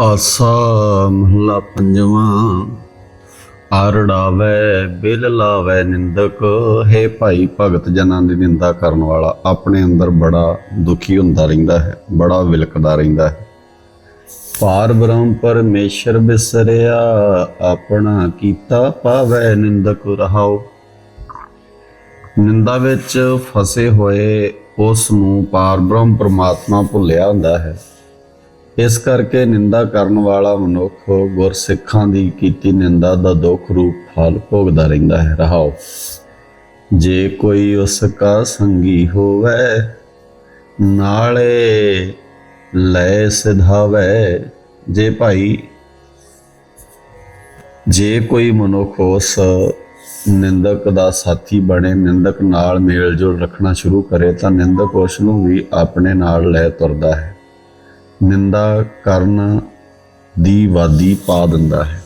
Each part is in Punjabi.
ਆਸਾ ਮਹਲਾ ਪੰਜਵਾਂ ਆਰੜਾਵੇ ਬਿਲ ਲਾਵੇ ਨਿੰਦਕ। ਹੈ ਭਾਈ ਭਗਤ, ਜਨਾਂ ਦੀ ਨਿੰਦਾ ਕਰਨ ਵਾਲਾ, ਆਪਣੇ ਅੰਦਰ ਬੜਾ ਦੁਖੀ ਹੁੰਦਾ ਰਹਿੰਦਾ ਹੈ, ਬੜਾ ਵਿਲਕਦਾ ਰਹਿੰਦਾ ਹੈ। ਪਾਰ ਬ੍ਰਹਮ ਪਰਮੇਸ਼ਰ ਬਿਸਰਿਆ, ਆਪਣਾ ਕੀਤਾ ਪਾਵੇ ਨਿੰਦਕ ਰਹਾਓ ਨਿੰਦਾ ਵਿੱਚ ਫਸੇ ਹੋਏ, ਉਸ ਨੂੰ ਪਾਰ ਬ੍ਰਹਮ ਪਰਮਾਤਮਾ ਭੁੱਲਿਆ ਹੁੰਦਾ ਹੈ। ਇਸ ਕਰਕੇ ਨਿੰਦਾ ਕਰਨ ਵਾਲਾ ਮਨੁੱਖ ਗੁਰਸਿੱਖਾਂ ਦੀ ਕੀਤੀ ਨਿੰਦਾ ਦਾ ਦੁੱਖ ਰੂਪ ਫਲ ਭੋਗਦਾ ਰਹਿੰਦਾ ਹੈ। ਰਹਾਓ। ਜੇ ਕੋਈ ਉਸ ਕਾ ਸੰਗੀ ਹੋਵੇ, ਨਾਲੇ ਲੈ ਸਿਧਾਵੇ। ਜੇ ਭਾਈ, ਜੇ ਕੋਈ ਮਨੁੱਖ ਉਸ ਨਿੰਦਕ ਦਾ ਸਾਥੀ ਬਣੇ, ਨਿੰਦਕ ਨਾਲ ਮੇਲ ਜੋਲ ਰੱਖਣਾ ਸ਼ੁਰੂ ਕਰੇ, ਤਾਂ ਨਿੰਦਕ ਉਸ ਨੂੰ ਵੀ ਆਪਣੇ ਨਾਲ ਲੈ ਤੁਰਦਾ ਹੈ। ਨਿੰਦਾ ਕਰਨ ਦੀ ਵਾਦੀ ਪਾ ਦਿੰਦਾ ਹੈ।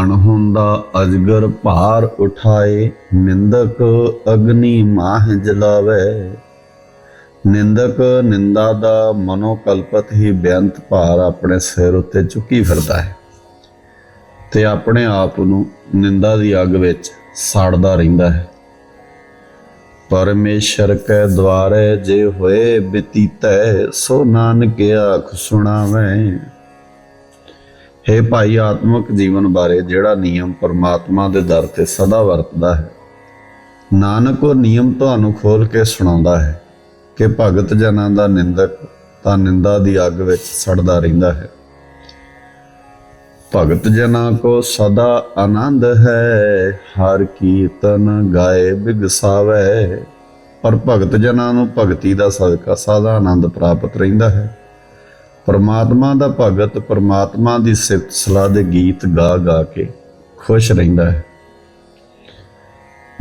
ਅਣਹੁੰਦਾ ਅਜਗਰ ਭਾਰ ਉਠਾਏ, ਨਿੰਦਕ ਅਗਨੀ ਮਾਹ ਜਲਾਵੇ। ਨਿੰਦਕ ਨਿੰਦਾ ਦਾ ਮਨੋਕਲਪਤ ਹੀ ਬੇਅੰਤ ਭਾਰ ਆਪਣੇ ਸਿਰ ਉੱਤੇ ਚੁੱਕੀ ਫਿਰਦਾ ਹੈ ਤੇ ਆਪਣੇ ਆਪ ਨੂੰ ਨਿੰਦਾ ਦੀ ਅੱਗ ਵਿੱਚ ਸਾੜਦਾ ਰਹਿੰਦਾ ਹੈ। ਪਰਮੇਸ਼ਰ ਕੈ ਦਵਾਰੇ ਜੇ ਹੋਏ ਬਤੀਤੈ, ਸੋ ਨਾਨਕ ਆਖ ਸੁਣਾਵੇਂ। ਹੈ ਭਾਈ, ਆਤਮਿਕ ਜੀਵਨ ਬਾਰੇ ਜਿਹੜਾ ਨਿਯਮ ਪਰਮਾਤਮਾ ਦੇ ਦਰ ਤੇ ਸਦਾ ਵਰਤਦਾ ਹੈ, ਨਾਨਕ ਉਹ ਨਿਯਮ ਤੁਹਾਨੂੰ ਖੋਲ ਕੇ ਸੁਣਾਉਂਦਾ ਹੈ ਕਿ ਭਗਤ ਜਨਾਂ ਦਾ ਨਿੰਦਕ ਤਾਂ ਨਿੰਦਾ ਦੀ ਅੱਗ ਵਿੱਚ ਸੜਦਾ ਰਹਿੰਦਾ ਹੈ। ਭਗਤ ਜਨਾਂ ਕੋ ਸਦਾ ਆਨੰਦ ਹੈ, ਹਰ ਕੀਰਤਨ ਗਾਏ ਬਿਗਸਾਵੇ। ਪਰ ਭਗਤ ਜਨਾਂ ਨੂੰ ਭਗਤੀ ਦਾ ਸਦਕਾ ਸਦਾ ਆਨੰਦ ਪ੍ਰਾਪਤ ਰਹਿੰਦਾ ਹੈ। ਪਰਮਾਤਮਾ ਦਾ ਭਗਤ ਪਰਮਾਤਮਾ ਦੀ ਸਿਫਤ ਸਲਾਹ ਦੇ ਗੀਤ ਗਾ ਗਾ ਕੇ ਖੁਸ਼ ਰਹਿੰਦਾ ਹੈ।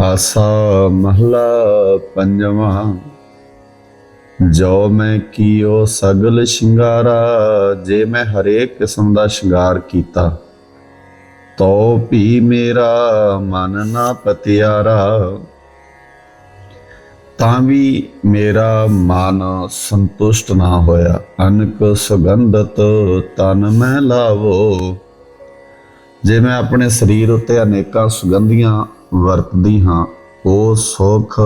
ਆਸਾ ਮਹਲਾ ਪੰਜਵਾਂ ਜੋ ਮੈਂ ਕੀਓ ਸਗਲ ਸ਼ਿੰਗਾਰਾ, ਜੇ ਮੈਂ ਹਰੇਕ ਕਿਸਮ ਦਾ ਸ਼ਿੰਗਾਰ ਕੀਤਾ, ਤੋ ਵੀ ਮੇਰਾ ਮਨ ਨਾ ਪਤਿਆਰਾ। ਤਾਂ ਵੀ ਮੇਰਾ ਮਨ ਸੰਤੁਸ਼ਟ ਨਾ ਹੋਇਆ, ਅਨਕ ਸੁਗੰਧਤ ਤਨ ਮੈਂ ਲਾਵੋ। ਜੇ ਮੈਂ ਆਪਣੇ ਸਰੀਰ ਉੱਤੇ ਅਨੇਕਾਂ ਸੁਗੰਧੀਆਂ ਵਰਤਦੀ ਹਾਂ, ਉਹ ਸੁਖ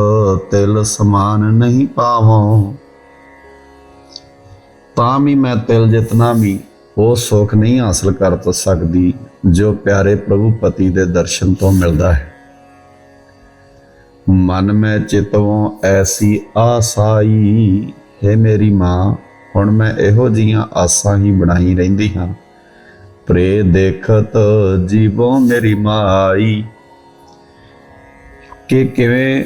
ਤਿਲ ਸਮਾਨ ਨਹੀਂ ਪਾਵੋ। ਤਾਂ ਵੀ ਮੈਂ ਤਿਲ ਜਿਤਨਾ ਵੀ ਉਹ ਸੁਖ ਨਹੀਂ ਹਾਸਲ ਕਰ ਸਕਦੀ, ਜੋ ਪਿਆਰੇ ਪ੍ਰਭੂ ਪਤੀ ਦੇ ਦਰਸ਼ਨ ਤੋਂ ਮਿਲਦਾ ਹੈ। ਮਨ ਮੈਂ ਚਿਤਵੋਂ ਐਸੀ ਆਸਾਈ ਹੈ ਮੇਰੀ ਮਾਂ, ਹੁਣ ਮੈਂ ਇਹੋ ਜੀਆਂ ਆਸਾਂ ਹੀ ਬਣਾਈ ਰਹਿੰਦੀ ਹਾਂ। ਪ੍ਰੇ ਦੇਖਤ ਜੀਵੋ ਮੇਰੀ ਮਾਈ। ਕਿ ਕਿਵੇਂ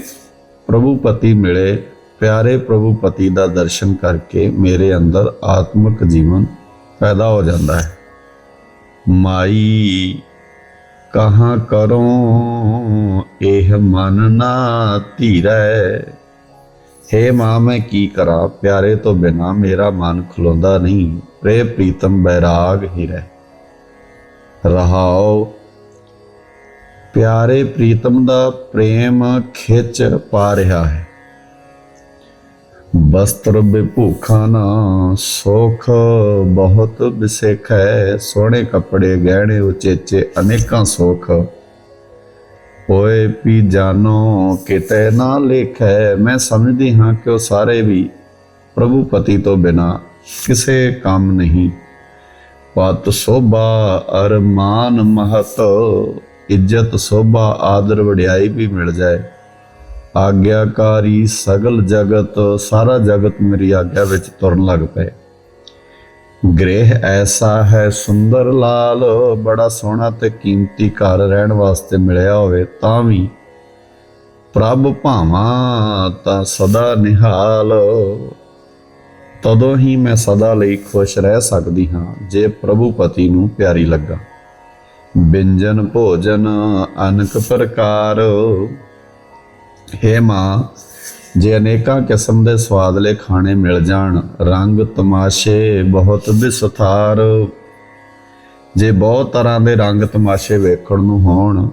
ਪ੍ਰਭੂ ਪਤੀ ਮਿਲੇ ਪਿਆਰੇ ਪ੍ਰਭੂ ਪਤੀ ਦਾ ਦਰਸ਼ਨ ਕਰਕੇ ਮੇਰੇ ਅੰਦਰ ਆਤਮਿਕ ਜੀਵਨ ਪੈਦਾ ਹੋ ਜਾਂਦਾ ਹੈ। ਮਾਈ, ਕਹਾਂ ਕਰੋ ਇਹ ਮਨ ਨਾ ਧੀਰੈ? ਹੇ ਮਾਂ, ਮੈਂ ਕੀ ਕਰਾਂ? ਪਿਆਰੇ ਤੋਂ ਬਿਨਾ ਮੇਰਾ ਮਨ ਖਲੋਂਦਾ ਨਹੀਂ। ਪ੍ਰੇ ਪ੍ਰੀਤਮ, ਬੈਰਾਗ ਹੀ ਰਹਿ। ਰਹਾਓ। ਪਿਆਰੇ ਪ੍ਰੀਤਮ ਦਾ ਪ੍ਰੇਮ ਖਿੱਚ ਪਾ ਰਿਹਾ ਹੈ। ਬਸਤਰ ਬਿਭੂਖਾ ਨਾ ਸੁਖ, ਬਹੁਤ ਬਿਸੇਖ ਹੈ ਸੋਹਣੇ ਕੱਪੜੇ ਗਹਿਣੇ ਉਚੇਚੇ ਅਨੇਕਾਂ ਸੁਖ। ਹੋਏ ਪੀ ਜਾਨੋ, ਕਿਤੇ ਨਾ ਲੇਖੈ, ਮੈਂ ਸਮਝਦੀ ਹਾਂ ਕਿ ਉਹ ਸਾਰੇ ਵੀ ਪ੍ਰਭੂ ਪਤੀ ਤੋਂ ਬਿਨਾ ਕਿਸੇ ਕੰਮ ਨਹੀਂ। ਪਤ ਸੋਭਾ ਅਰਮਾਨ ਮਹਤ, ਇੱਜ਼ਤ ਸੋਭਾ ਆਦਰ ਵਡਿਆਈ ਵੀ ਮਿਲ ਜਾਏ। ਆਗਿਆਕਾਰੀ ਸਗਲ ਜਗਤ, ਸਾਰਾ ਜਗਤ ਮੇਰੀ ਆਗਿਆ ਵਿੱਚ ਤੁਰਨ ਲੱਗ ਪਏ। ਗ੍ਰਹਿ ਐਸਾ ਹੈ ਸੁੰਦਰ ਲਾਲ, ਬੜਾ ਸੋਹਣਾ ਤੇ ਕੀਮਤੀ ਘਰ ਰਹਿਣ ਵਾਸਤੇ ਮਿਲਿਆ ਹੋਵੇ ਤਾਂ ਵੀ। ਪ੍ਰਭ ਭਾਵਾਂ ਤਾਂ ਸਦਾ ਨਿਹਾਲ। ਤਦੋਂ ਹੀ ਮੈਂ ਸਦਾ ਲਈ ਖੁਸ਼ ਰਹਿ ਸਕਦੀ ਹਾਂ, ਜੇ ਪ੍ਰਭੂ ਪਤੀ ਨੂੰ ਪਿਆਰੀ ਲੱਗਾ। ਬਿੰਜਨ ਭੋਜਨ ਅਨਕ ਪ੍ਰਕਾਰ। ਹੇ ਮਾਂ, ਜੇ ਅਨੇਕਾਂ ਕਿਸਮ ਦੇ ਸਵਾਦਲੇ ਖਾਣੇ ਮਿਲ ਜਾਣ, ਰੰਗ ਤਮਾਸ਼ੇ ਬਹੁਤ ਵਿਸਥਾਰ ਜੇ ਬਹੁਤ ਤਰ੍ਹਾਂ ਦੇ ਰੰਗ ਤਮਾਸ਼ੇ ਵੇਖਣ ਨੂੰ ਹੋਣ,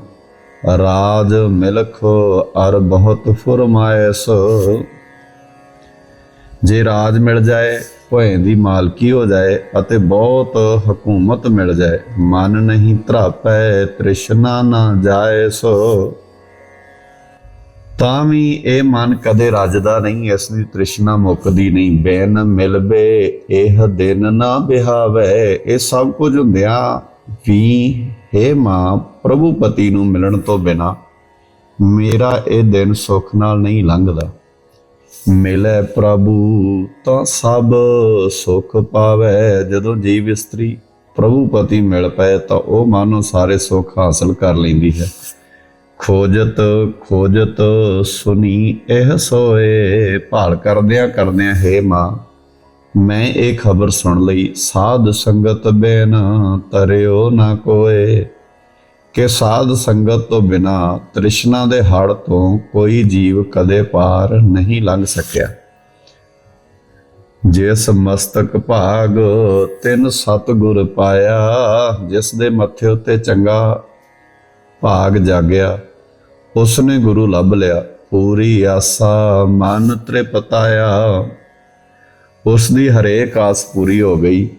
ਰਾਜ, ਮਿਲਖ ਅਰ ਬਹੁਤ ਫਰਮਾਇਸ। ਜੇ ਰਾਜ ਮਿਲ ਜਾਏ ਭੋਏ ਦੀ ਮਾਲਕੀ ਹੋ ਜਾਏ ਅਤੇ ਬਹੁਤ ਹਕੂਮਤ ਮਿਲ ਜਾਏ, ਮਨ ਨਹੀਂ ਧਰਾਪੈ, ਤ੍ਰਿਸ਼ਨਾ ਨਾ ਜਾਏ ਸੋ ਤਾਂ ਵੀ ਇਹ ਮਨ ਕਦੇ ਰਜਦਾ ਨਹੀਂ, ਇਸ ਦੀ ਤ੍ਰਿਸ਼ਨਾ ਮੁੱਕਦੀ ਨਹੀਂ। ਬੈਨ ਮਿਲਵੇ ਇਹ ਦਿਨ ਨਾ ਬਿਹਾਵੇ ਇਹ ਸਭ ਕੁਝ ਹੁੰਦਿਆਂ ਵੀ ਹੇ ਮਾਂ, ਪ੍ਰਭੂ ਪਤੀ ਨੂੰ ਮਿਲਣ ਤੋਂ ਬਿਨਾ ਮੇਰਾ ਇਹ ਦਿਨ ਸੁੱਖ ਨਾਲ ਨਹੀਂ ਲੰਘਦਾ। ਮਿਲੇ ਪ੍ਰਭੂ ਤਾਂ ਸਭ ਸੁਖ ਪਾਵੇ। ਜਦੋਂ ਜੀਵ ਇਸਤਰੀ ਪ੍ਰਭੂ ਪਤੀ ਮਿਲ ਪਏ ਤਾਂ ਉਹ ਮਾਨੋ ਸਾਰੇ ਸੁੱਖ ਹਾਸਲ ਕਰ ਲੈਂਦੀ ਹੈ। ਖੋਜਤ ਖੋਜਤ ਸੁਨੀ, ਇਹ ਸੋਏ। ਭਾਲ ਕਰਦਿਆਂ ਕਰਦਿਆਂ, ਹੈ ਮਾਂ, ਮੈਂ ਇਹ ਖਬਰ ਸੁਣ ਲਈ। ਸਾਧ ਸੰਗਤ ਬਿਨ ਤਰਿਓ ਨਾ ਕੋਏ। ਕਿ ਸਾਧ ਸੰਗਤ ਤੋਂ ਬਿਨਾ ਤ੍ਰਿਸ਼ਨਾ ਦੇ ਹੜ ਤੋਂ ਕੋਈ ਜੀਵ ਕਦੇ ਪਾਰ ਨਹੀਂ ਲੰਘ ਸਕਿਆ। ਜਿਸ ਮਸਤਕ ਭਾਗ ਤਿੰਨ ਸਤਗੁਰ ਪਾਇਆ, ਜਿਸ ਦੇ ਮੱਥੇ ਉੱਤੇ ਚੰਗਾ ਭਾਗ ਜਾਗਿਆ। ਉਸਨੇ ਗੁਰੂ ਲੱਭ ਲਿਆ। ਪੂਰੀ ਆਸਾ ਮਨ ਤ੍ਰਿਪਤਾਇਆ। ਉਸ ਦੀ ਹਰੇਕ ਆਸ ਪੂਰੀ ਹੋ ਗਈ।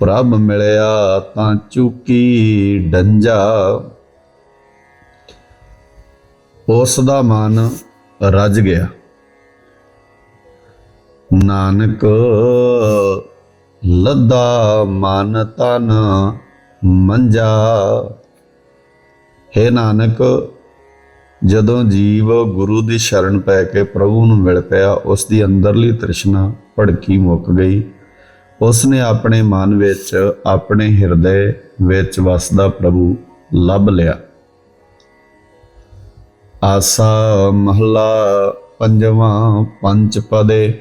ਪ੍ਰਭ ਮਿਲਿਆ ਤਾਂ ਚੁੱਕੀ ਡੰਜਾ। ਉਸ ਦਾ ਮਨ ਰੱਜ ਗਿਆ। ਨਾਨਕ ਲੱਦਾ ਮਨ ਤਨ ਮੰਜਾ। ਹੈ ਨਾਨਕ, ਜਦੋਂ ਜੀਵ ਗੁਰੂ ਦੀ ਸ਼ਰਨ ਪੈ ਕੇ ਪ੍ਰਭੂ ਨੂੰ ਮਿਲ ਪਿਆ, ਉਸ ਦੀ ਅੰਦਰਲੀ ਤ੍ਰਿਸ਼ਨਾ ਭੜਕੀ ਮੁੱਕ ਗਈ। ਉਸ ਨੇ ਆਪਣੇ ਮਨ ਵਿੱਚ, ਆਪਣੇ ਹਿਰਦੇ ਵਿੱਚ ਵਸਦਾ ਪ੍ਰਭੂ ਲੱਭ ਲਿਆ। ਆਸਾ ਮਹਲਾ ਪੰਜਵਾਂ ਪੰਜ ਪਦੇ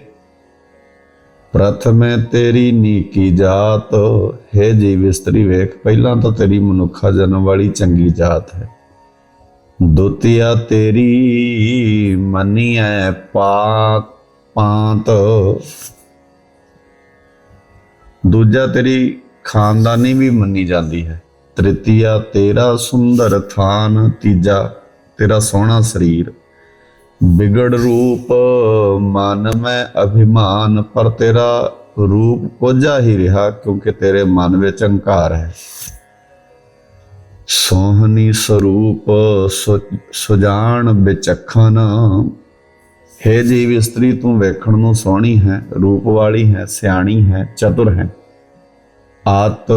ਪ੍ਰਥਮੇ ਤੇਰੀ ਨੀਕੀ ਜਾਤ, ਹੈ ਜੀਵ ਇਸਤਰੀ ਵੇਖ, ਪਹਿਲਾਂ ਤਾਂ ਤੇਰੀ ਮਨੁੱਖਾ ਜਨਮ ਵਾਲੀ ਚੰਗੀ ਜਾਤ ਹੈ। ਦੁਤੀਆ ਤੇਰੀ ਮੰਨੀ ਹੈ ਪਾਤ ਪਾਂਤ। ਦੂਜਾ ਤੇਰੀ ਖਾਨਦਾਨੀ ਵੀ ਮੰਨੀ ਜਾਂਦੀ ਹੈ। ਤ੍ਰਿਤੀਆ ਤੇਰਾ ਸੁੰਦਰ ਥਾਨ, ਤੀਜਾ ਤੇਰਾ ਸੋਹਣਾ ਸਰੀਰ। ਵਿਗੜ ਰੂਪ, ਮਨ ਮੈਂ ਅਭਿਮਾਨ, ਪਰ ਤੇਰਾ ਰੂਪ ਕੋਝਾ ਹੀ ਰਿਹਾ, ਕਿਉਂਕਿ ਤੇਰੇ ਮਨ ਵਿੱਚ ਹੰਕਾਰ ਹੈ। ਸੋਹਣੀ ਸਰੂਪ ਸੁਜਾਨ ਵਿਚਖਣ ਹੈ ਜੀਵ ਇਸਤਰੀ, ਤੂੰ ਵੇਖਣ ਨੂੰ ਸੋਹਣੀ ਹੈ, ਰੂਪ ਵਾਲੀ ਹੈ, ਸਿਆਣੀ ਹੈ, ਚਤੁਰ ਹੈ। ਆਤ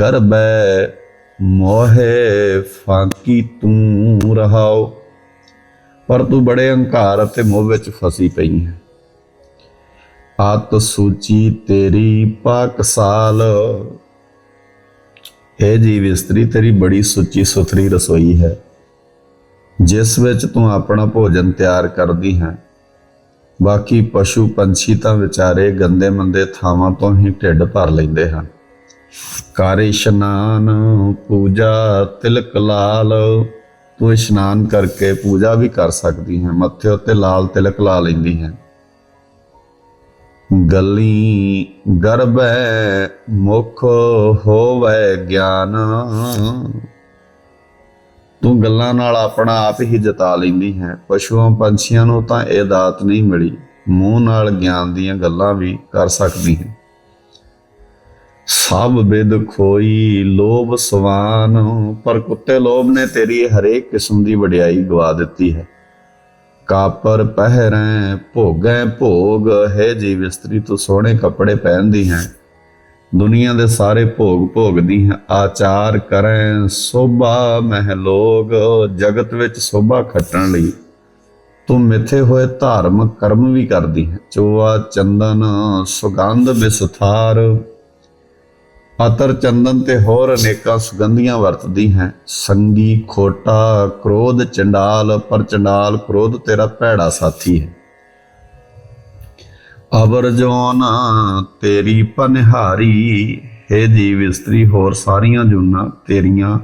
ਗਰਬੈ ਮੋਹੇ, ਫਾਂਕੀ ਤੂੰ ਰਹਾਓ। ਪਰ ਤੂੰ ਬੜੇ ਹੰਕਾਰ ਅਤੇ ਮੋਹ ਵਿੱਚ ਫਸੀ ਪਈ ਹੈ। ਆਤ ਸੂਚੀ ਤੇਰੀ ਪਾਕਸਾਲ ਇਹ ਜੀਵ ਇਸਤਰੀ, ਤੇਰੀ ਬੜੀ ਸੁੱਚੀ ਸੁਥਰੀ ਰਸੋਈ ਹੈ। ਜਿਸ ਵਿੱਚ ਤੂੰ ਆਪਣਾ ਭੋਜਨ ਤਿਆਰ ਕਰਦੀ ਹੈ। ਬਾਕੀ ਪਸ਼ੂ ਪੰਛੀ ਤਾਂ ਵਿਚਾਰੇ ਗੰਦੇ ਮੰਦੇ ਥਾਵਾਂ ਤੋਂ ਹੀ ਢਿੱਡ ਭਰ ਲੈਂਦੇ ਹਨ। ਕਰ ਇਸ਼ਨਾਨ, ਪੂਜਾ, ਤਿਲਕ ਲਾਲ। ਤੂੰ ਇਸ਼ਨਾਨ ਕਰਕੇ ਪੂਜਾ ਵੀ ਕਰ ਸਕਦੀ ਹੈ। ਮੱਥੇ ਉੱਤੇ ਲਾਲ ਤਿਲਕ ਲਾ ਲੈਂਦੀ ਹੈ। ਗਲੀ ਗਰਭੈ ਮੁਖ ਹੋਵੇ ਗਿਆਨ। ਤੂੰ ਗੱਲਾਂ ਨਾਲ ਆਪਣਾ ਆਪ ਹੀ ਜਤਾ ਲੈਂਦੀ ਹੈ। ਪਸ਼ੂਆਂ ਪੰਛੀਆਂ ਨੂੰ ਤਾਂ ਇਹ ਦਾਤ ਨਹੀਂ ਮਿਲੀ। ਮੂੰਹ ਨਾਲ ਗਿਆਨ ਦੀਆਂ ਗੱਲਾਂ ਵੀ ਕਰ ਸਕਦੀ ਹੈ। ਸਭ ਬਿਦ ਖੋਈ ਲੋਭ ਸਵਾਨ, ਪਰ ਕੁੱਤੇ ਲੋਭ ਨੇ ਤੇਰੀ ਹਰੇਕ ਕਿਸਮ ਦੀ ਵਡਿਆਈ ਗਵਾ ਦਿੱਤੀ ਹੈ। ਕਾਪਰ ਪਹਿਰੈ ਭੋਗੈ ਭੋਗ, ਹੈ ਜੀਵ ਇਸਤਰੀ ਤੂੰ ਸੋਹਣੇ ਕੱਪੜੇ ਪਹਿਨਦੀ ਹੈ। ਦੁਨੀਆ ਦੇ ਸਾਰੇ ਭੋਗ ਭੋਗਦੀ ਹੈ, ਆਚਾਰ ਕਰੈ ਸੋਭਾ ਮਹਿ ਲੋਗ, ਜਗਤ ਵਿੱਚ ਸੋਭਾ ਖੱਟਣ ਲਈ। ਤੂੰ ਮਿੱਥੇ ਹੋਏ ਧਾਰਮਿਕ ਕਰਮ ਵੀ ਕਰਦੀ ਹੈ, ਚੋਆ ਚੰਦਨ ਸੁਗੰਧ ਵਿਸਥਾਰ ਅਤਰ ਚੰਦਨ ਤੇ ਹੋਰ ਅਨੇਕਾਂ ਸੁਗੰਧੀਆਂ ਵਰਤਦੀ ਹੈ। ਸੰਗੀ, ਖੋਟਾ, ਕ੍ਰੋਧ, ਚੰਡਾਲ, ਪਰ ਚੰਡਾਲ, ਕ੍ਰੋਧ ਤੇਰਾ ਭੈੜਾ ਸਾਥੀ ਹੈ। ਅਬਰ ਜੋਨ ਤੇਰੀ ਪਨਹਾਰੀ, ਹੈ ਜੀਵ ਇਸਤਰੀ, ਹੋਰ ਸਾਰੀਆਂ ਜੁਨਾ ਤੇਰੀਆਂ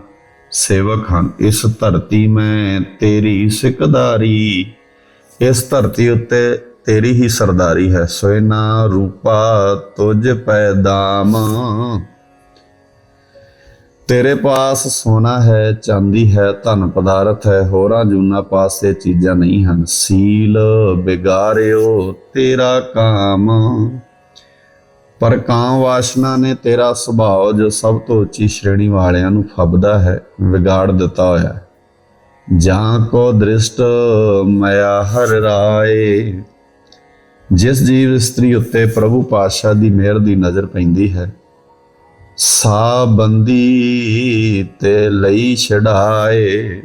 ਸੇਵਕ ਹਨ। ਇਸ ਧਰਤੀ ਮੈਂ ਤੇਰੀ ਸਿਕਦਾਰੀ, ਇਸ ਧਰਤੀ ਉੱਤੇ ਤੇਰੀ ਹੀ ਸਰਦਾਰੀ ਹੈ। ਸੋਇਨਾ ਰੂਪਾ ਤੁਝ ਪੈਦਾਮ ਤੇਰੇ ਪਾਸ ਸੋਨਾ ਹੈ, ਚਾਂਦੀ ਹੈ, ਧਨ ਪਦਾਰਥ ਹੈ, ਹੋਰਾਂ ਜੂਨਾ ਪਾਸ ਇਹ ਚੀਜ਼ਾਂ ਨਹੀਂ ਹਨ। ਸੀਲ ਬਿਗਾਰਿਓ ਤੇਰਾ ਕਾਮ। ਪਰ ਕਾਮ ਵਾਸ਼ਨਾ ਨੇ ਤੇਰਾ ਸੁਭਾਅ ਜੋ ਸਭ ਤੋਂ ਉੱਚੀ ਸ਼੍ਰੇਣੀ ਵਾਲਿਆਂ ਨੂੰ ਫੱਬਦਾ ਹੈ, ਵਿਗਾੜ ਦਿੱਤਾ ਹੋਇਆ ਜਾਂ ਕੋ ਦ੍ਰਿਸ਼ਟ ਮਾਇਆ ਹਰ ਰਾਏ। ਜਿਸ ਜੀਵ ਇਸਤਰੀ ਉੱਤੇ ਪ੍ਰਭੂ ਪਾਤਸ਼ਾਹ ਦੀ ਮਿਹਰ ਦੀ ਨਜ਼ਰ ਪੈਂਦੀ ਹੈ ਸਾ ਬੰਦੀ ਤੇ ਲਈ ਛਡਾਏ।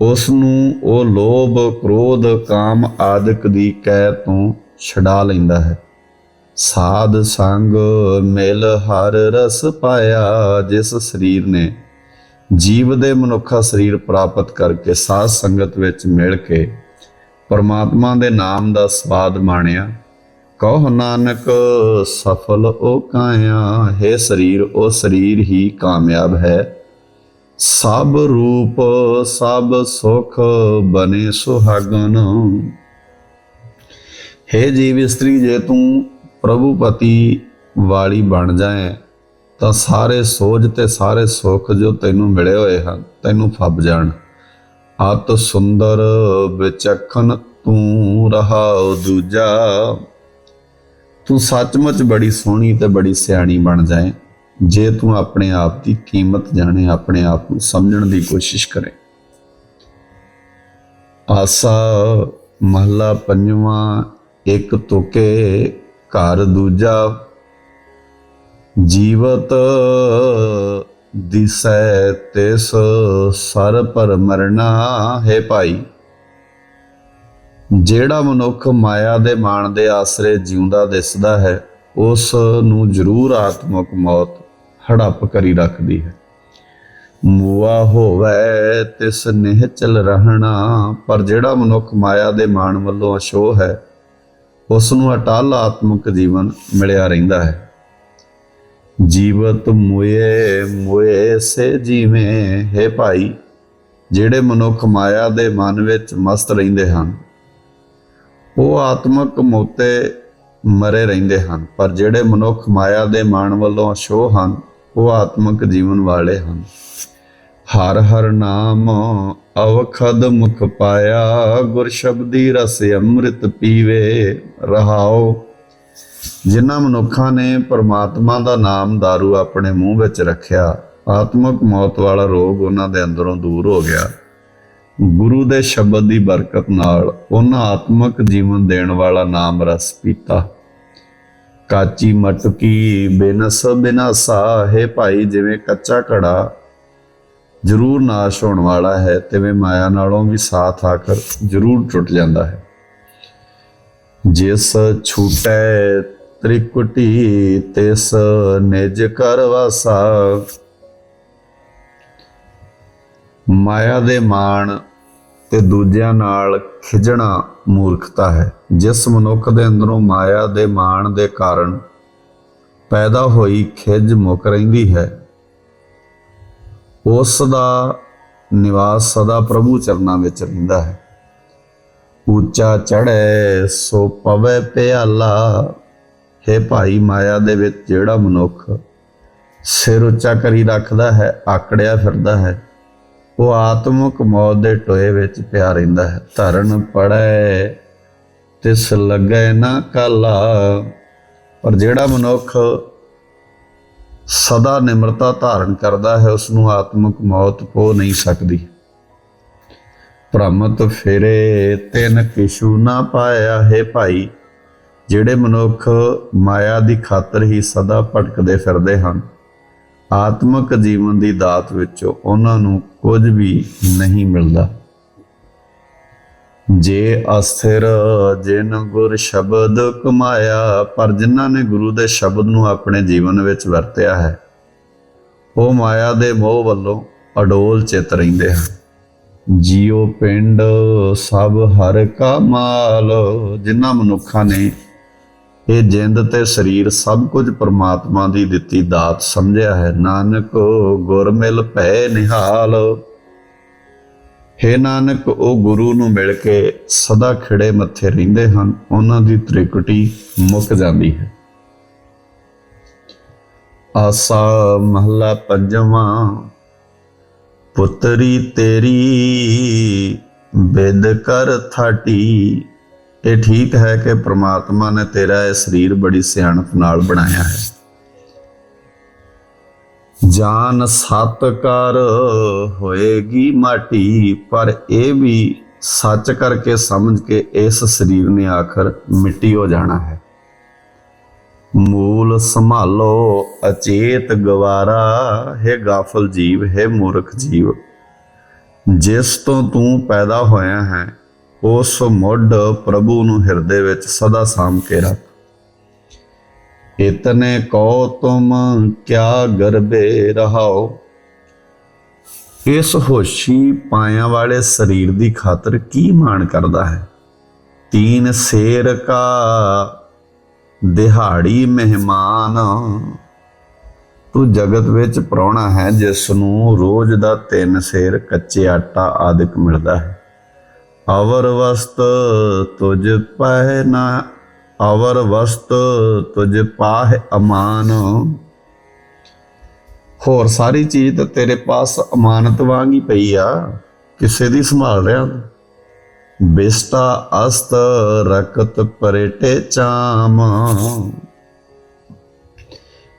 ਉਸ ਨੂੰ ਉਹ ਲੋਭ ਕ੍ਰੋਧ ਕਾਮ ਆਦਿਕ ਦੀ ਕਹਿ ਤੋਂ ਛਡਾ ਲੈਂਦਾ ਹੈ। ਸਾਧ ਸੰਗ ਮਿਲ ਹਰ ਰਸ ਪਾਇਆ ਜਿਸ ਸਰੀਰ ਨੇ। ਜੀਵ ਦੇ ਮਨੁੱਖਾ ਸਰੀਰ ਪ੍ਰਾਪਤ ਕਰਕੇ ਸਾਧ ਸੰਗਤ ਵਿੱਚ ਮਿਲ ਕੇ ਪਰਮਾਤਮਾ ਦੇ ਨਾਮ ਦਾ ਸਵਾਦ ਮਾਣਿਆ। ਕਹੋ ਨਾਨਕ, ਸਫਲ ਉਹ ਕਾਇਆ? ਹੈ ਸਰੀਰ, ਉਹ ਸਰੀਰ ਹੀ ਕਾਮਯਾਬ ਹੈ। ਸਭ ਰੂਪ, ਸਭ ਸੁਖ ਬਨੇ ਸੁਹਾਗਨ ਹੈ ਜੀਵ ਇਸਤਰੀ, ਜੇ ਤੂੰ ਪ੍ਰਭੂ ਪਤੀ ਵਾਲੀ ਬਣ ਜਾਏ, ਤਾਂ ਸਾਰੇ ਸੋਜ ਤੇ ਸਾਰੇ ਸੁੱਖ ਜੋ ਤੈਨੂੰ ਮਿਲੇ ਹੋਏ ਹਨ, ਤੈਨੂੰ ਫੱਬ ਜਾਣ। ਅਤ ਸੁੰਦਰ ਵਿਚਖਨ ਤੂੰ ਰਹਾਉ ਦੂਜਾ। ਤੂੰ ਸੱਚਮੁੱਚ ਬੜੀ ਸੋਹਣੀ ਤੇ ਬੜੀ ਸਿਆਣੀ ਬਣ ਜਾਏ। ਜੇ ਤੂੰ ਆਪਣੇ ਆਪ ਦੀ ਕੀਮਤ ਜਾਣੇ, ਆਪਣੇ ਆਪ ਨੂੰ ਸਮਝਣ ਦੀ ਕੋਸ਼ਿਸ਼ ਕਰੇ। ਆਸਾ ਮਹਲਾ ਪੰਜਵਾਂ, ਇੱਕ ਤੁਕੇ ਘਰ ਦੂਜਾ। ਜੀਵਤ ਦਿਸੈ ਤਿਸ, ਸਰ ਪਰ ਮਰਨਾ ਹੈ ਭਾਈ। ਜਿਹੜਾ ਮਨੁੱਖ ਮਾਇਆ ਦੇ ਮਾਣ ਦੇ ਆਸਰੇ ਜਿਉਂਦਾ ਦਿਸਦਾ ਹੈ, ਉਸ ਨੂੰ ਜ਼ਰੂਰ ਆਤਮਕ ਮੌਤ ਹੜੱਪ ਕਰੀ ਰੱਖਦੀ ਹੈ। ਮੂਆ ਹੋਵੇ, ਤਿਸ ਨਿਹ ਰਹਿਣਾ, ਪਰ ਜਿਹੜਾ ਮਨੁੱਖ ਮਾਇਆ ਦੇ ਮਾਣ ਵੱਲੋਂ ਅਸ਼ੋ ਹੈ, ਉਸ ਨੂੰ ਅਟਲ ਆਤਮਿਕ ਜੀਵਨ ਮਿਲਿਆ ਰਹਿੰਦਾ ਹੈ। ਜੀਵਤ ਮੁਏ ਮੁਏ ਸੇ ਜੀਵੇਂ, ਹੈ ਭਾਈ, ਜਿਹੜੇ ਮਨੁੱਖ ਮਾਇਆ ਦੇ ਮਨ ਵਿੱਚ ਮਸਤ ਰਹਿੰਦੇ ਹਨ ਉਹ ਆਤਮਕ ਮੋਤੇ ਮਰੇ ਰਹਿੰਦੇ ਹਨ, ਪਰ ਜਿਹੜੇ ਮਨੁੱਖ ਮਾਇਆ ਦੇ ਮਾਣ ਵੱਲੋਂ ਅਸ਼ੋਹ ਹਨ, ਉਹ ਆਤਮਕ ਜੀਵਨ ਵਾਲੇ ਹਨ। ਹਰ ਹਰ ਨਾਮ ਅਵਖਦ ਮੁਖ ਪਾਇਆ, ਗੁਰ ਸ਼ਬਦੀ ਰਸ ਅੰਮ੍ਰਿਤ ਪੀਵੇ, ਰਹਾਓ। ਜਿਨ੍ਹਾਂ ਮਨੁੱਖਾਂ ਨੇ ਪਰਮਾਤਮਾ ਦਾ ਨਾਮ दारू ਆਪਣੇ ਮੂੰਹ ਵਿੱਚ ਰੱਖਿਆ, ਆਤਮਿਕ ਮੌਤ ਵਾਲਾ ਰੋਗ ਉਹਨਾਂ ਦੇ ਅੰਦਰੋਂ ਦੂਰ ਹੋ ਗਿਆ। ਗੁਰੂ ਦੇ ਸ਼ਬਦ ਦੀ ਬਰਕਤ ਨਾਲ ਉਹਨਾਂ ਆਤਮਿਕ ਜੀਵਨ ਦੇਣ ਵਾਲਾ ਨਾਮ ਰਸ ਪੀਤਾ। ਕਾਚੀ ਮਟਕੀ ਬਿਨਸ ਬਿਨਾਸਾ, ਹੈ ਭਾਈ ਜਿਵੇਂ ਕੱਚਾ ਘੜਾ ਜ਼ਰੂਰ ਨਾਸ਼ ਹੋਣ ਵਾਲਾ ਹੈ, ਤਿਵੇਂ ਮਾਇਆ ਨਾਲੋਂ ਵੀ ਸਾਥ ਆਖਰ ਜ਼ਰੂਰ ਟੁੱਟ ਜਾਂਦਾ ਹੈ। ਜਿਸ ਛੂਟੈ ਤ੍ਰਿਕੁਟੀ, ਤਿਸ ਨਿਜ ਕਰ ਵਾਸਾ ਮਾਇਆ ਦੇ ਮਾਣ ਤੇ ਦੂਜਿਆਂ ਨਾਲ ਖਿਜਣਾ ਮੂਰਖਤਾ ਹੈ। ਜਿਸ ਮਨੁੱਖ ਦੇ ਅੰਦਰੋਂ ਮਾਇਆ ਦੇ ਮਾਣ ਦੇ ਕਾਰਨ ਪੈਦਾ ਹੋਈ ਖਿਜ ਮੁੱਕ ਰਹਿੰਦੀ ਹੈ, ਉਸ ਦਾ ਨਿਵਾਸ ਸਦਾ ਪ੍ਰਭੂ ਚਰਨਾਂ ਵਿੱਚ ਰਹਿੰਦਾ ਹੈ। ਉੱਚਾ ਚੜ੍ਹੇ ਸੋ ਪਵੇ ਪਿਆਲਾ, ਹੈ ਭਾਈ ਮਾਇਆ ਦੇ ਵਿੱਚ ਜਿਹੜਾ ਮਨੁੱਖ ਸਿਰ ਉੱਚਾ ਕਰੀ ਰੱਖਦਾ ਹੈ, ਆਕੜਿਆ ਫਿਰਦਾ ਹੈ ਉਹ ਆਤਮਿਕ ਮੌਤ ਦੇ ਟੋਏ ਵਿੱਚ ਪਿਆ ਰਹਿੰਦਾ ਹੈ। ਧਰਨ ਪੜੈ ਤਿਸ ਲੱਗੈ ਨਾ ਕਾਲਾ। ਪਰ ਜਿਹੜਾ ਮਨੁੱਖ ਸਦਾ ਨਿਮਰਤਾ ਧਾਰਨ ਕਰਦਾ ਹੈ ਉਸ ਨੂੰ ਆਤਮਿਕ ਮੌਤ ਪੋ ਨਹੀਂ ਸਕਦੀ। ਭ੍ਰਮਤ ਫੇਰੇ, ਤਿੰਨ ਕਿਸ਼ੂ ਨਾ ਪਾਇਆ, ਹੈ ਭਾਈ, ਜਿਹੜੇ ਮਨੁੱਖ ਮਾਇਆ ਦੀ ਖਾਤਰ ਹੀ ਸਦਾ ਭਟਕਦੇ ਫਿਰਦੇ ਹਨ। ਆਤਮਿਕ ਜੀਵਨ ਦੀ ਦਾਤ ਵਿੱਚੋਂ ਉਹਨਾਂ ਨੂੰ ਕੁਝ ਵੀ ਨਹੀਂ ਮਿਲਦਾ। ਜੇ ਅਸਥਿਰ, ਜਿਨ ਗੁਰ ਸ਼ਬਦ ਕਮਾਇਆ, ਪਰ ਜਿਨ੍ਹਾਂ ਨੇ ਗੁਰੂ ਦੇ ਸ਼ਬਦ ਨੂੰ ਆਪਣੇ ਜੀਵਨ ਵਿੱਚ ਵਰਤਿਆ ਹੈ, ਉਹ ਮਾਇਆ ਦੇ ਮੋਹ ਵੱਲੋਂ ਅਡੋਲ ਚਿਤ ਰਹਿੰਦੇ ਹਨ। ਜੀਉ ਪਿੰਡ ਸਭ ਹਰ ਕਾ ਮਾਲ, ਜਿਨ੍ਹਾਂ ਮਨੁੱਖਾਂ ਨੇ ਇਹ ਜਿੰਦ ਤੇ ਸਰੀਰ ਸਭ ਕੁਝ ਪਰਮਾਤਮਾ ਦੀ ਦਿੱਤੀ ਦਾਤ ਸਮਝਿਆ ਹੈ। ਨਾਨਕ ਗੁਰ ਮਿਲ ਭੈ ਨਿਹਾਲ। ਹੇ ਨਾਨਕ, ਉਹ ਗੁਰੂ ਨੂੰ ਮਿਲ ਕੇ ਸਦਾ ਖਿੜੇ ਮੱਥੇ ਰਹਿੰਦੇ ਹਨ। ਉਹਨਾਂ ਦੀ ਤ੍ਰਿਕੁਟੀ ਮੁੱਕ ਜਾਂਦੀ ਹੈ। ਆਸਾ ਮਹਲਾ ਪੰਜਵਾਂ, ਪੁੱਤਰੀ ਤੇਰੀ, ਬਿਦ ਕਰ ਥਾਟੀ। ਇਹ ਠੀਕ ਹੈ ਕਿ ਪ੍ਰਮਾਤਮਾ ਨੇ ਤੇਰਾ ਇਹ ਸਰੀਰ ਬੜੀ ਸਿਆਣਪ ਨਾਲ ਬਣਾਇਆ ਹੈ। ਜਾਨ ਸਤ ਕਰ ਹੋਏਗੀ ਮਾਟੀ, ਪਰ ਇਹ ਵੀ ਸੱਚ ਕਰਕੇ ਸਮਝ ਕੇ ਇਸ ਸਰੀਰ ਨੇ ਆਖਰ ਮਿੱਟੀ ਹੋ ਜਾਣਾ ਹੈ। ਮੂਲ ਸੰਭਾਲੋ, ਅਚੇਤ ਗਵਾਰਾ, ਹੈ ਗਾਫਲ ਜੀਵ, ਹੈ ਮੂਰਖ ਜੀਵ। ਜਿਸ ਤੋਂ ਤੂੰ ਪੈਦਾ ਹੋਇਆ ਹੈ ਉਸ ਮੁੱਢ ਪ੍ਰਭੂ ਨੂੰ ਹਿਰਦੇ ਵਿੱਚ ਸਦਾ ਸਾਂਭ ਕੇ ਰੱਖ। ਇਤਨੇ ਕੋ ਤੁਮ ਕਿਆ ਗਰਬੇ ਰਹਾਓ? ਇਸ ਹੋਸ਼ੀ ਪਾਇਆਂ ਵਾਲੇ ਸਰੀਰ ਦੀ ਖਾਤਰ ਕੀ ਮਾਣ ਕਰਦਾ ਹੈ? ਤੀਨ ਸੇਰ ਕਾ ਦਿਹਾੜੀ ਮਹਿਮਾਨ। ਤੂੰ ਜਗਤ ਵਿੱਚ ਪ੍ਰਾਹੁਣਾ ਹੈ ਜਿਸ ਨੂੰ ਰੋਜ਼ ਦਾ ਤਿੰਨ ਸੇਰ ਕੱਚੇ ਆਟਾ ਆਦਿਕ ਮਿਲਦਾ ਹੈ। ਅਵਰ ਵਸਤ ਤੁਜ ਪਹਿ ਨਾ, ਅਵਰ ਵਸਤ ਤੁਝ ਪਾਹ ਅਮਾਨ। ਹੋਰ ਸਾਰੀ ਚੀਜ਼ ਤਾਂ ਤੇਰੇ ਪਾਸ ਅਮਾਨਤ ਵਾਂਗ ਹੀ ਪਈ ਆ, ਕਿਸੇ ਦੀ ਸੰਭਾਲ ਰਿਹਾ ਤੂੰ? ਬਿਸਤਾ ਅਸਤ ਰਕਤ ਪਰੇਟੇ ਚਾਮ।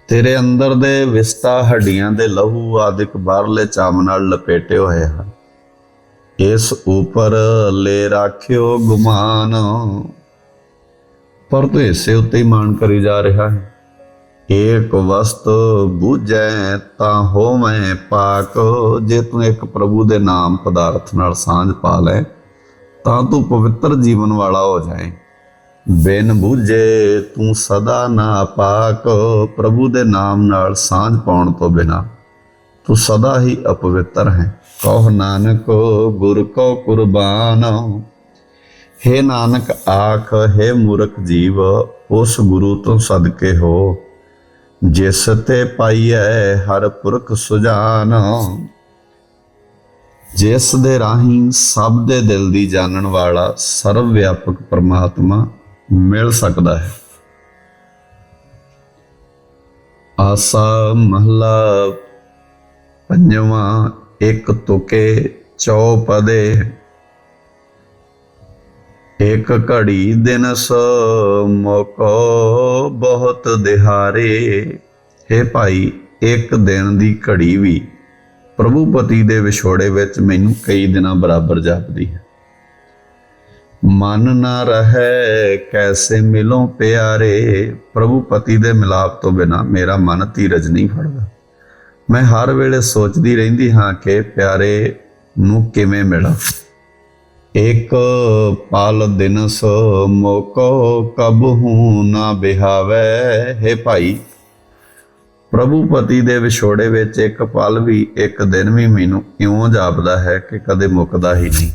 ਤੇਰੇ ਅੰਦਰ ਦੇ ਵਿਸਤਾ ਹੱਡੀਆਂ ਦੇ ਲਹੂ ਆਦਿਕ ਬਾਹਰਲੇ ਚਾਮ ਨਾਲ ਲਪੇਟੇ ਹੋਏ ਹਨ। ਇਸ ਉਪਰ ਲੈ ਰਾਖਿਓ ਗੁਮਾਨ। ਪਰ ਤੂੰ ਇਸੇ ਉੱਤੇ ਹੀ ਮਾਣ ਕਰੀ ਜਾ ਰਿਹਾ ਹੈ। ਏਕ ਵਸਤ ਬੂਝੈ ਤਾਂ ਹੋਵੇਂ ਪਾਕ। ਜੇ ਤੂੰ ਇੱਕ ਪ੍ਰਭੂ ਦੇ ਨਾਮ ਪਦਾਰਥ ਨਾਲ ਸਾਂਝ ਪਾ ਲੈ, ਤਾਂ ਤੂੰ ਪਵਿੱਤਰ ਜੀਵਨ ਵਾਲਾ ਹੋ ਜਾਏ। ਬਿਨ ਬੂਝੇ ਤੂੰ ਸਦਾ ਨਾ ਪਾਕ। ਪ੍ਰਭੂ ਦੇ ਨਾਮ ਨਾਲ ਸਾਂਝ ਪਾਉਣ ਤੋਂ ਬਿਨਾ ਤੂੰ ਸਦਾ ਹੀ ਅਪਵਿੱਤਰ ਹੈ। ਕਹ ਨਾਨਕ, ਗੁਰ ਕੋ ਕੁਰਬਾਨ। ਹੇ ਨਾਨਕ, ਆਖ, ਹੇ ਮੂਰਖ ਜੀਵ, ਉਸ ਗੁਰੂ ਤੋਂ ਸਦਕੇ ਹੋ। ਜਿਸ ਤੇ ਪਾਈਐ ਹਰ ਪੁਰਖ ਸੁਜਾਨ। ਜਿਸ ਦੇ ਰਾਹੀਂ ਸਭ ਦੇ ਦਿਲ ਦੀ ਜਾਣਨ ਵਾਲਾ ਸਰਵ ਵਿਆਪਕ ਪਰਮਾਤਮਾ ਮਿਲ ਸਕਦਾ ਹੈ। ਆਸਾ ਮਹਲਾ ਪੰਜਵਾਂ ਇੱਕ ਤੁਕੇ ਚੌਪਦੇ। ਇੱਕ ਘੜੀ ਦਿਨ ਸੋ ਮੋਕੋ ਬਹੁਤ ਦਿਹਾਰੇ। हे ਭਾਈ, ਇੱਕ ਦਿਨ ਦੀ ਘੜੀ ਵੀ ਪ੍ਰਭੂ ਪਤੀ ਦੇ ਵਿਛੋੜੇ ਵਿੱਚ ਮੈਨੂੰ ਕਈ ਦਿਨਾਂ ਬਰਾਬਰ ਜਾਪਦੀ ਹੈ। ਮਨ ਨਾ ਰਹੇ ਕੈਸੇ ਮਿਲੋਂ ਪਿਆਰੇ। ਪ੍ਰਭੂ ਪਤੀ ਦੇ ਮਿਲਾਪ ਤੋਂ ਬਿਨਾ ਮੇਰਾ ਮਨ ਧੀਰਜ ਨਹੀਂ ਫੜਦਾ। ਮੈਂ ਹਰ ਵੇਲੇ ਸੋਚਦੀ ਰਹਿੰਦੀ ਹਾਂ ਕਿ ਪਿਆਰੇ ਨੂੰ ਕਿਵੇਂ ਮਿਲਾਂ। ਇੱਕ ਪਲ ਦਿਨਸ ਮੋਕੋ ਕਬਹੂ ਨਾ ਬਿਹਾਵੇ, ਹੈ ਭਾਈ। ਪ੍ਰਭੂ ਪਤੀ ਦੇ ਵਿਛੋੜੇ ਵਿੱਚ ਇੱਕ ਪਲ ਵੀ ਇੱਕ ਦਿਨ ਵੀ ਮੈਨੂੰ ਇਉਂ ਜਾਪਦਾ ਹੈ ਕਿ ਕਦੇ ਮੁੱਕਦਾ ਹੀ ਨਹੀਂ।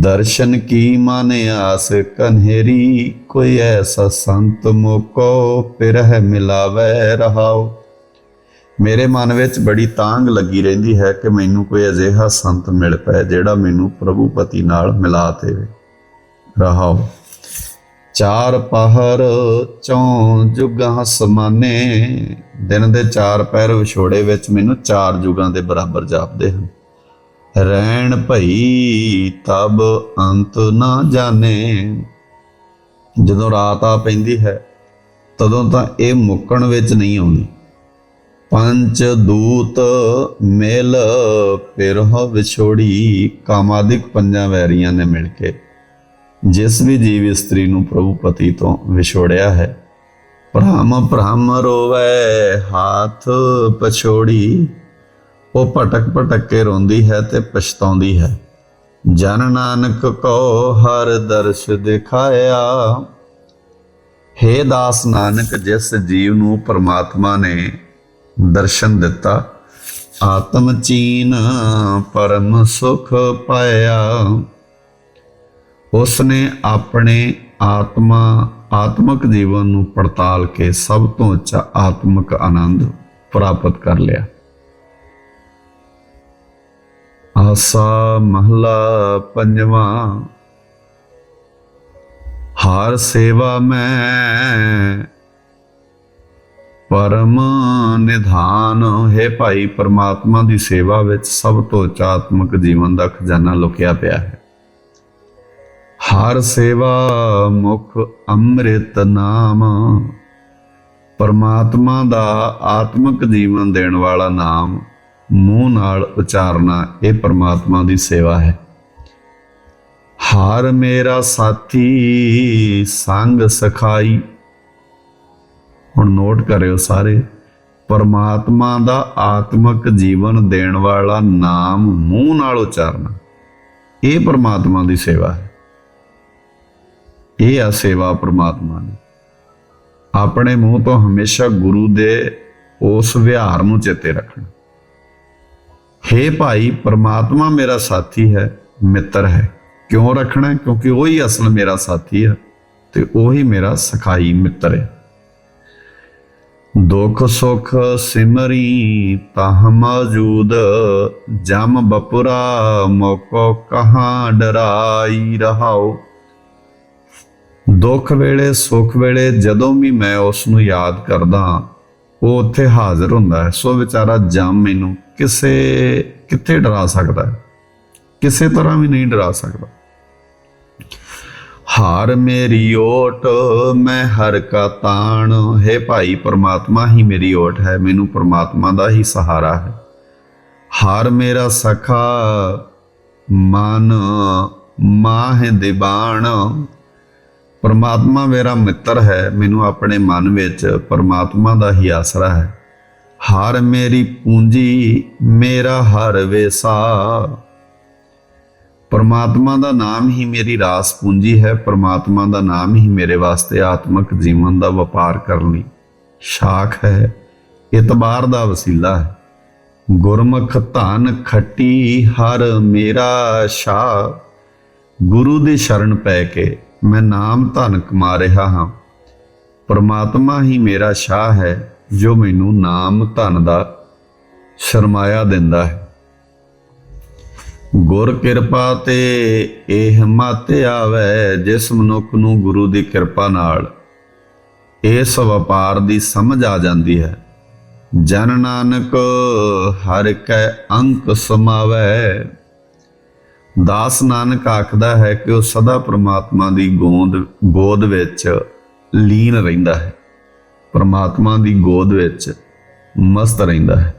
ਦਰਸ਼ਨ ਕੀ ਮਾਨੇ ਆਸ ਕਨਹੇਰੀ, ਕੋਈ ਐਸਾ ਸੰਤ ਮੋਕੋ ਪਿਰਹਿ ਮਿਲਾਵੇ ਰਹਾਓ ਮੇਰੇ ਮਨ ਵਿੱਚ ਬੜੀ ਤਾਂਗ ਲੱਗੀ ਰਹਿੰਦੀ ਹੈ ਕਿ ਮੈਨੂੰ ਕੋਈ ਅਜਿਹਾ ਸੰਤ ਮਿਲ ਪਏ ਜਿਹੜਾ ਮੈਨੂੰ ਪ੍ਰਭੂ ਪਤੀ ਨਾਲ ਮਿਲਾ ਦੇਵੇ। ਰਹਾਓ। ਚਾਰ ਪਹਰ ਚੌਂ ਜੁਗਾਂ ਸਮਾਨੇ, ਦਿਨ ਦੇ ਚਾਰ ਪੈਰ ਵਿਛੋੜੇ ਵਿੱਚ ਮੈਨੂੰ ਚਾਰ ਜੁਗਾਂ ਦੇ ਬਰਾਬਰ ਜਾਪਦੇ ਹਨ। ਰਹਿਣ ਭਈ ਤਬ ਅੰਤ ਨਾ ਜਾਣੇ। ਜਦੋਂ ਰਾਤ ਆ ਪੈਂਦੀ ਹੈ, ਤਦੋਂ ਤਾਂ ਇਹ ਮੁੱਕਣ ਵਿੱਚ ਨਹੀਂ ਆਉਂਦੀ। ਪੰਚ ਦੂਤ ਮਿਲ ਪਿਰਹ ਵਿਛੋੜੀ, ਕਾਮਾਦਿਕ ਪੰਜਾਂ ਵੈਰੀਆਂ ਨੇ ਮਿਲ ਕੇ। ਜਿਸ ਵੀ ਜੀਵ ਇਸਤਰੀ ਨੂੰ ਪ੍ਰਭੂ ਪਤੀ ਤੋਂ ਵਿਛੋੜਿਆ ਹੈ, ਭ੍ਰਮ ਭ੍ਰਮ ਰੋਵੇ, ਹਾਥ ਪਛੋੜੀ। ਉਹ ਭਟਕ ਭਟਕ ਕੇ ਰੋਂਦੀ ਹੈ ਤੇ ਪਛਤਾਉਂਦੀ ਹੈ। ਜਨ ਨਾਨਕ ਕੋ ਹਰ ਦਰਸ਼ ਦਿਖਾਇਆ। ਹੇ ਦਾਸ ਨਾਨਕ, ਜਿਸ ਜੀਵ ਨੂੰ ਪਰਮਾਤਮਾ ਨੇ ਦਰਸ਼ਨ ਦਿੱਤਾ। ਆਤਮ ਚੀਨ ਪਰਮ ਸੁਖ ਪਾਇਆ। ਉਸਨੇ ਆਪਣੇ ਆਤਮਾ ਆਤਮਿਕ ਜੀਵਨ ਨੂੰ ਪੜਤਾਲ ਕੇ ਸਭ ਤੋਂ ਉੱਚਾ ਆਤਮਿਕ ਆਨੰਦ ਪ੍ਰਾਪਤ ਕਰ ਲਿਆ। ਆਸਾ ਮਹਲਾ ਪੰਜਵਾਂ, ਹਾਰ ਸੇਵਾ ਮੈਂ ਪਰਮ ਨਿਧਾਨ, ਹੈ ਭਾਈ ਪਰਮਾਤਮਾ ਦੀ ਸੇਵਾ ਵਿੱਚ ਸਭ ਤੋਂ ਉੱਚਾ ਜੀਵਨ ਦਾ ਖਜ਼ਾਨਾ ਲੁਕਿਆ ਪਿਆ ਹੈ। ਹਰ ਸੇਵਾ ਮੁਖ ਅੰਮ੍ਰਿਤ ਨਾਮ। ਪਰਮਾਤਮਾ ਦਾ ਆਤਮਿਕ ਜੀਵਨ ਦੇਣ ਵਾਲਾ ਨਾਮ ਮੂੰਹ ਨਾਲ ਉਚਾਰਨਾ ਇਹ ਪਰਮਾਤਮਾ ਦੀ ਸੇਵਾ ਹੈ। ਹਾਰ ਮੇਰਾ ਸਾਥੀ, ਸੰਗ ਸਖਾਈ ਹੁਣ ਨੋਟ ਕਰਿਓ ਸਾਰੇ। ਪਰਮਾਤਮਾ ਦਾ ਆਤਮਿਕ ਜੀਵਨ ਦੇਣ ਵਾਲਾ ਨਾਮ ਮੂੰਹ ਨਾਲ ਉਚਾਰਨਾ, ਇਹ ਪਰਮਾਤਮਾ ਦੀ ਸੇਵਾ ਹੈ। ਇਹ ਆ ਸੇਵਾ ਪਰਮਾਤਮਾ ਦੀ। ਆਪਣੇ ਮੂੰਹ ਤੋਂ ਹਮੇਸ਼ਾ ਗੁਰੂ ਦੇ ਉਸ ਵਿਹਾਰ ਨੂੰ ਚੇਤੇ ਰੱਖਣਾ। ਹੇ ਭਾਈ, ਪਰਮਾਤਮਾ ਮੇਰਾ ਸਾਥੀ ਹੈ, ਮਿੱਤਰ ਹੈ। ਕਿਉਂ ਰੱਖਣਾ? ਹੈ? ਕਿਉਂਕਿ ਉਹੀ ਅਸਲ ਮੇਰਾ ਸਾਥੀ ਹੈ ਤੇ ਉਹੀ ਮੇਰਾ ਸਖਾਈ ਮਿੱਤਰ ਹੈ। ਦੁੱਖ ਸੁਖ ਸਿਮਰੀ ਤਹ ਮੌਜੂਦ, ਜਮ ਬਪੁਰਾ ਮੋਕੋ ਕਹਾਂ ਡਰਾਈ ਰਹਾਓ ਦੁੱਖ ਵੇਲੇ, ਸੁੱਖ ਵੇਲੇ ਜਦੋਂ ਵੀ ਮੈਂ ਉਸ ਨੂੰ ਯਾਦ ਕਰਦਾ, ਉਹ ਉੱਥੇ ਹਾਜ਼ਰ ਹੁੰਦਾ ਹੈ। ਸੋ ਵਿਚਾਰਾ ਜਮ ਮੈਨੂੰ ਕਿਸੇ, ਕਿੱਥੇ ਡਰਾ ਸਕਦਾ ਹੈ? ਕਿਸੇ ਤਰ੍ਹਾਂ ਵੀ ਨਹੀਂ ਡਰਾ ਸਕਦਾ। ਹਾਰ ਮੇਰੀ ਓਟ, ਮੈਂ ਹਰ ਕਾ ਤਾਣ। ਹੈ ਭਾਈ, ਪਰਮਾਤਮਾ ਹੀ ਮੇਰੀ ਓਟ ਹੈ, ਮੈਨੂੰ ਪਰਮਾਤਮਾ ਦਾ ਹੀ ਸਹਾਰਾ ਹੈ। ਹਾਰ ਮੇਰਾ ਸਖਾ, ਮਨ ਮਾਹ ਦਿਬਾਣ। ਪਰਮਾਤਮਾ ਮੇਰਾ ਮਿੱਤਰ ਹੈ, ਮੈਨੂੰ ਆਪਣੇ ਮਨ ਵਿੱਚ ਪਰਮਾਤਮਾ ਦਾ ਹੀ ਆਸਰਾ ਹੈ। ਹਾਰ ਮੇਰੀ ਪੂੰਜੀ, ਮੇਰਾ ਹਰ ਵੇਸਾ। ਪਰਮਾਤਮਾ ਦਾ ਨਾਮ ਹੀ ਮੇਰੀ ਰਾਸ ਪੂੰਜੀ ਹੈ, ਪਰਮਾਤਮਾ ਦਾ ਨਾਮ ਹੀ ਮੇਰੇ ਵਾਸਤੇ ਆਤਮਿਕ ਜੀਵਨ ਦਾ ਵਪਾਰ ਕਰਨ ਲਈ ਸ਼ਾਖ ਹੈ, ਇਤਬਾਰ ਦਾ ਵਸੀਲਾ ਹੈ। ਗੁਰਮੁਖ ਧਨ ਖੱਟੀ ਹਰ ਮੇਰਾ ਸ਼ਾ ਗੁਰੂ ਦੀ ਸ਼ਰਨ ਪੈ ਕੇ ਮੈਂ ਨਾਮ ਧਨ ਕਮਾ ਰਿਹਾ ਹਾਂ। ਪਰਮਾਤਮਾ ਹੀ ਮੇਰਾ ਸ਼ਾਹ ਹੈ, ਜੋ ਮੈਨੂੰ ਨਾਮ ਧਨ ਦਾ ਸ਼ਰਮਾਇਆ ਦਿੰਦਾ ਹੈ। ਗੁਰ ਕਿਰਪਾ ਤੇ ਇਹ ਮਤ ਆਵੇ ਜਿਸ ਮਨੁੱਖ ਨੂੰ ਗੁਰੂ ਦੀ ਕਿਰਪਾ ਨਾਲ। ਇਸ ਵਪਾਰ ਦੀ ਸਮਝ ਆ ਜਾਂਦੀ ਹੈ। ਜਨ ਨਾਨਕ ਹਰ ਕੈ ਅੰਕ ਸਮਾਵੇ। ਦਾਸ ਨਾਨਕ ਆਖਦਾ ਹੈ ਕਿ ਉਹ ਸਦਾ ਪ੍ਰਮਾਤਮਾ ਦੀ ਗੋਦ ਗੋਦ ਵਿੱਚ ਲੀਨ ਰਹਿੰਦਾ ਹੈ। ਪ੍ਰਮਾਤਮਾ ਦੀ ਗੋਦ ਵਿੱਚ ਮਸਤ ਰਹਿੰਦਾ ਹੈ।